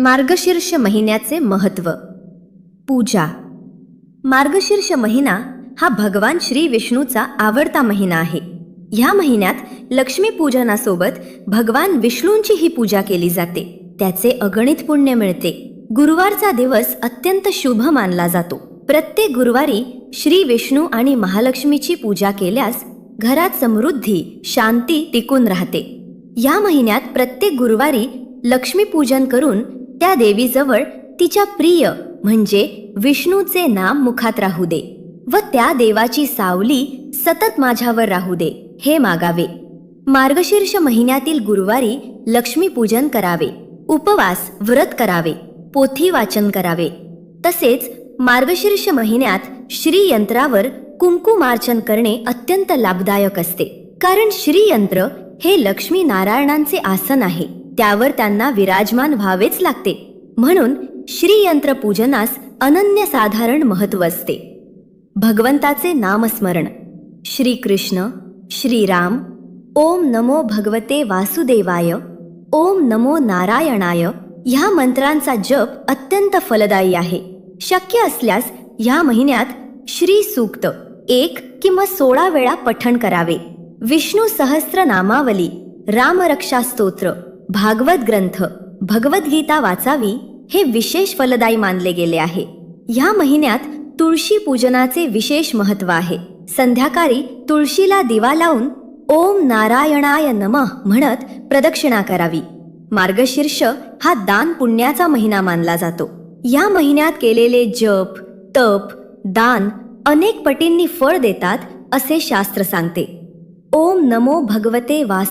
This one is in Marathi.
मार्गशीर्ष महिन्याचे महत्त्व. पूजा. मार्गशीर्ष महिना हा भगवान श्री विष्णूचा आवडता महिना आहे. ह्या महिन्यात लक्ष्मीपूजनासोबत भगवान विष्णूंची ही पूजा केली जाते. त्याचे अगणित पुण्य मिळते. गुरुवारचा दिवस अत्यंत शुभ मानला जातो. प्रत्येक गुरुवारी श्री विष्णू आणि महालक्ष्मीची पूजा केल्यास घरात समृद्धी शांती टिकून राहते. या महिन्यात प्रत्येक गुरुवारी लक्ष्मीपूजन करून त्या देवीजवळ तिच्या प्रिय म्हणजे विष्णूचे नाम मुखात राहू दे व त्या देवाची सावली सतत माझ्यावर राहू दे हे मागावे. मार्गशीर्ष महिन्यातील गुरुवारी लक्ष्मीपूजन करावे उपवास व्रत करावे पोथी वाचन करावे. तसेच मार्गशीर्ष महिन्यात श्रीयंत्रावर कुंकुमार्चन करणे अत्यंत लाभदायक असते कारण श्रीयंत्र हे लक्ष्मी नारायणांचे आसन आहे. त्यावर त्यांना विराजमान व्हावेच लागते. म्हणून श्रीयंत्र पूजनास अनन्यसाधारण महत्त्व असते. भगवंताचे नामस्मरण. श्रीकृष्ण श्रीराम ओम नमो भगवते वासुदेवाय ओम नमो नारायणाय ह्या मंत्रांचा जप अत्यंत फलदायी आहे. शक्य असल्यास ह्या महिन्यात श्री सूक्त एक किंवा सोळा वेळा पठण करावे. विष्णू सहस्र नामावली रामरक्षा स्तोत्र भागवत ग्रंथ भगवद्गीता वाचावी हे विशेष फलदायी मानले गेले आहे. ह्या महिन्यात तुळशी पूजनाचे विशेष महत्त्व आहे. संध्याकाळी तुळशीला दिवा लावून ओम नारायणाय नमः म्हणत प्रदक्षिणा करावी. मार्गशीर्ष हा दान पुण्याचा महिना मानला जातो. या महिन्यात केलेले जप तप दान अनेक पटींनी फळ देतात असे शास्त्र सांगते. ओम नमो भगवते वास